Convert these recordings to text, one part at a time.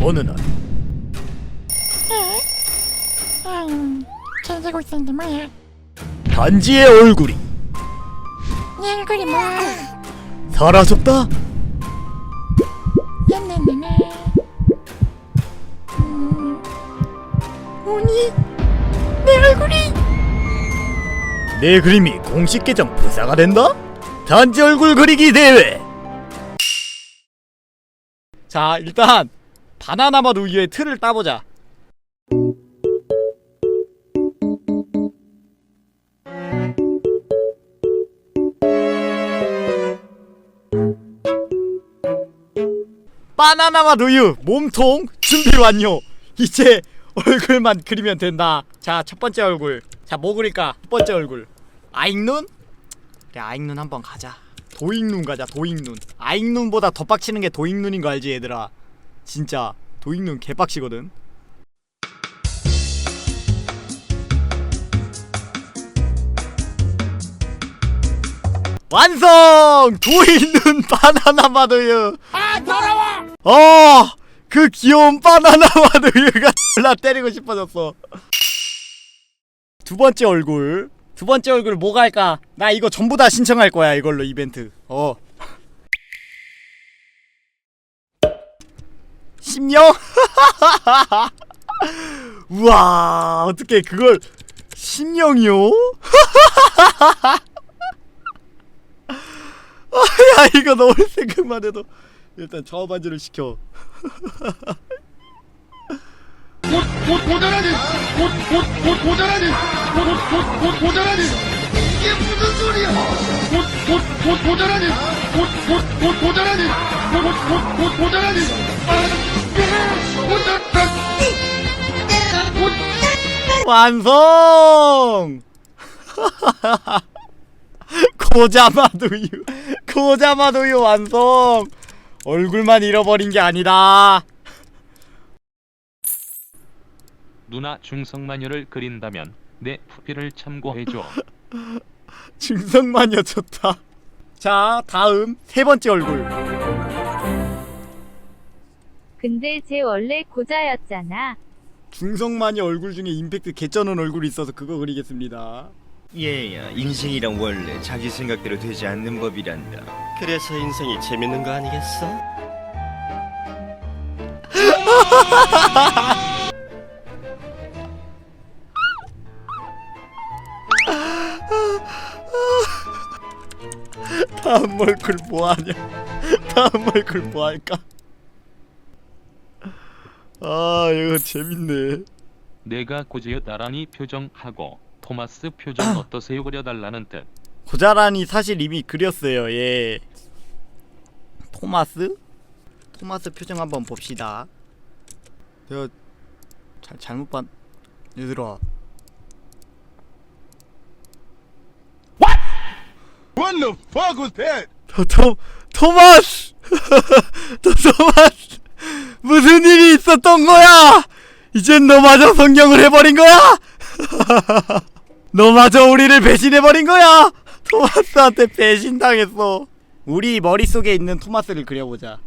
어느 날 아유, 잘 되고 있었는데 뭐야? 단지의 얼굴이 네 얼굴이 뭐야? 사라졌다. 옛날에는 음, 오니 내 얼굴이 내 그림이 공식 계정 부사가 된다? 단지 얼굴 그리기 대회. 자 일단 바나나 맛 우유의 틀을 따보자. 바나나 맛 우유 몸통 준비 완료. 이제 얼굴만 그리면 된다. 자 첫 번째 얼굴. 자 뭐 그릴까? 첫 번째 얼굴. 아잉눈? 그래 아잉눈 한번 가자. 도잉눈 가자. 도잉눈. 아잉눈보다 더 빡치는 게 도잉눈인 거 알지 얘들아? 진짜 도잉눈 개빡치거든. 완성! 도잉눈 바나나 맛우유. 아 더러워! 어! 그 귀여운 바나나 마누유가 졸라 때리고 싶어졌어. 두 번째 얼굴. 두 번째 얼굴 뭐가 할까? 나 이거 전부 다 신청할 거야, 이걸로 이벤트. 어. 심령? 우와, 어떻게 그걸 심령이요? 야, 이거 넣을 생각만 해도 일단 저어 반지를 시켜. 곧 고전하니 곧 곧 곧 고전하니 곧 곧 곧 고전하니 이게 무슨 소리야 곧곧곧 고전하니 곧곧곧 고전하니 곧곧곧 고전하니 완성! 고자마두유 고자마두유 완성 얼굴만 잃어버린 게 아니다 누나 중성마녀를 그린다면 내 프필을 참고해줘. 중성마녀 좋다 자 다음 세 번째 얼굴 근데 쟤 원래 고자였잖아. 중성마녀 얼굴 중에 임팩트 개쩌는 얼굴이 있어서 그거 그리겠습니다 얘야 인생이란 원래 자기 생각대로 되지 않는 법이란다 그래서 인생이 재밌는 거 아니겠어? 다음 얼굴 뭐하냐 다음 얼굴 뭐할까 아 이거 재밌네 내가 고지였다라니 표정하고 토마스 표정 어떠세요 그려달라는 뜻. 고자란이 사실 이미 그렸어요. 예. 토마스? 토마스 표정 한번 봅시다. 내가 잘 잘못 봤. 얘들아. What the fuck was that? 토, 토 토마스. 토, 토마스. 무슨 일이 있었던 거야? 이젠 너마저 성경을 해버린 거야? 너마저 우리를 배신해버린 거야? 토마스한테 배신당했어. 우리 머릿속에 있는 토마스를 그려보자.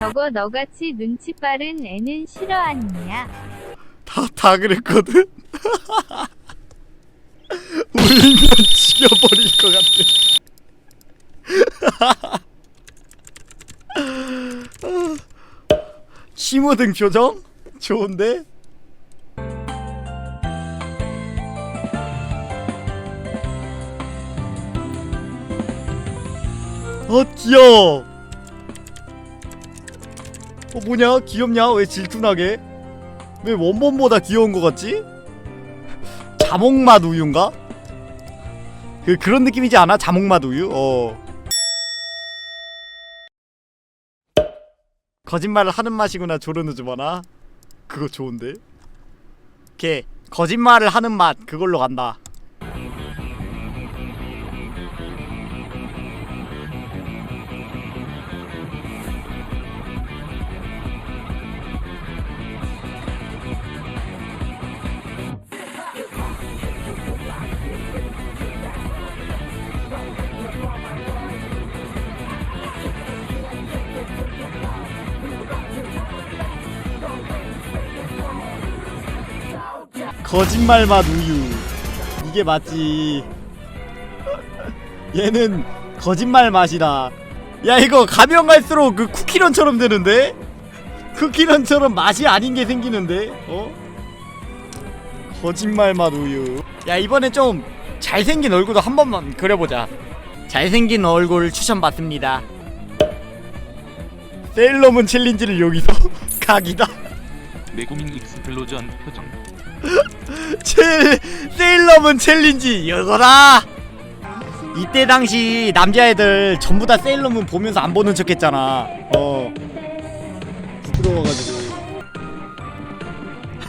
저거 너같이 눈치 빠른 애는 싫어 아니냐? 다, 다 그랬거든? 울면 죽여버릴 것 같아. 심어든 표정? 좋은데? 어, 귀여워. 어, 뭐냐? 귀엽냐? 왜 질투나게? 왜 원본보다 귀여운 것 같지? 자몽맛 우유인가? 그 그런 느낌이지 않아? 자몽맛 우유? 어. 거짓말을 하는 맛이구나 조르누 주바나. 그거 좋은데. 걔 거짓말을 하는 맛 그걸로 간다. 거짓말 맛 우유. 이게 맞지. 얘는 거짓말 맛이다. 야 이거 가면 갈수록 그 쿠키런처럼 되는데? 쿠키런처럼 맛이 아닌 게 생기는데? 어? 거짓말 맛 우유. 야 이번에 좀 잘생긴 얼굴도 한 번만 그려보자. 잘생긴 얼굴 추천 받습니다. 세일러문 챌린지를 여기서 각이다. 메구민 익스플로전 표정 첼 세일러문 챌린지 이거다 이때 당시 남자애들 전부 다 세일러문 보면서 안 보는 척 했잖아. 어. 부끄러워가지고.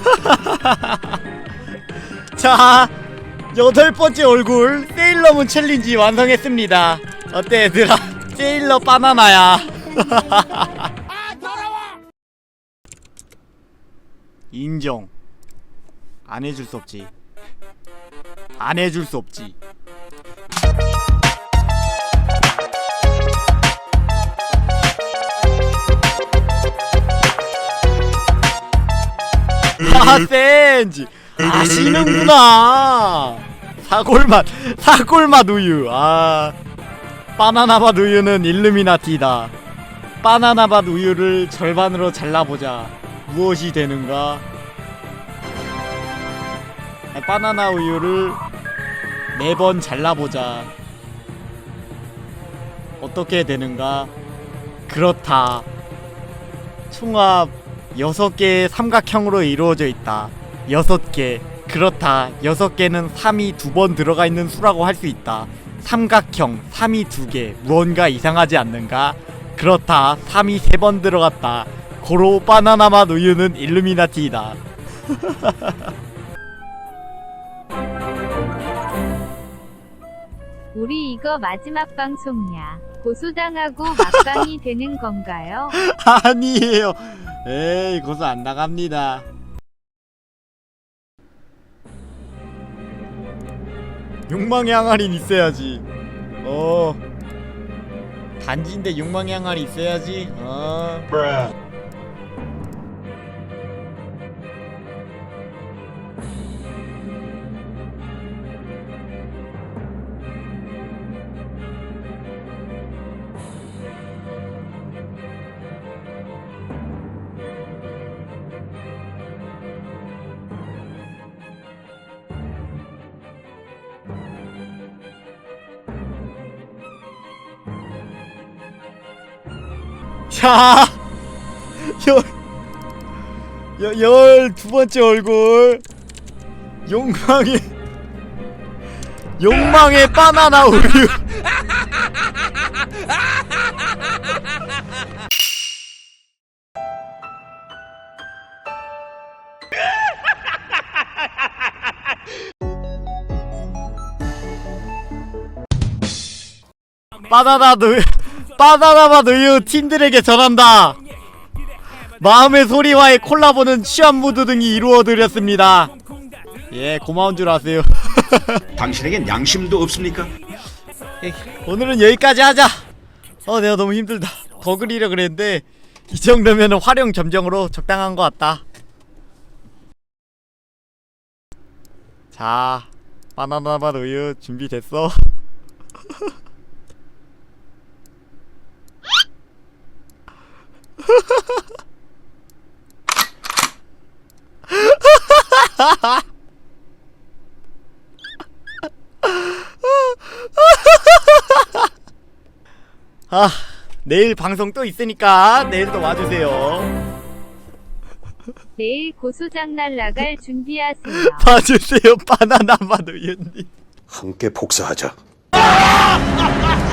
자 여덟 번째 얼굴 세일러문 챌린지 완성했습니다. 어때 얘들아? 세일러 바나나야. 인정 안 해줄 수 없지. 안 해줄 수 없지. 아 센지 아시는구나. 사골맛 사골맛 우유. 아 바나나맛 우유는 일루미나티다. 바나나맛 우유를 절반으로 잘라보자. 무엇이 되는가? 바나나 우유를 매번 잘라보자. 어떻게 되는가? 그렇다. 총합 6개의 삼각형으로 이루어져 있다. 6개. 그렇다. 6개는 3이 두 번 들어가 있는 수라고 할 수 있다. 삼각형 3이 두 개. 무언가 이상하지 않는가? 그렇다. 3이 세 번 들어갔다. 고로 바나나 맛 우유는 일루미나티이다. 우리 이거 마지막 방송이야. 고소당하고 막방이 되는 건가요? 아니에요. 에이, 고소 안 나갑니다. 욕망의 항아리는 있어야지. 어. 단지인데 욕망의 항아리 있어야지. 어. 자, 열, 열, 열두 번째 얼굴. 욕망의, 욕망의 바나나 우유. 바나나 우유. 바나나맛 우유 팀들에게 전한다. 마음의 소리와의 콜라보는 취한 무드 등이 이루어드렸습니다. 예, 고마운 줄 아세요. 당신에겐 양심도 없습니까? 오늘은 여기까지 하자. 어, 내가 너무 힘들다. 더 그리려 그랬는데 이 정도면 활용 점정으로 적당한 것 같다. 자, 바나나맛 우유 준비됐어? 아, 내일 방송 또 있으니까 내일도 와주세요. 내일 고소장 날 나갈 준비하세요. 봐주세요, 바나나 맛 우유님. 함께 복사하자.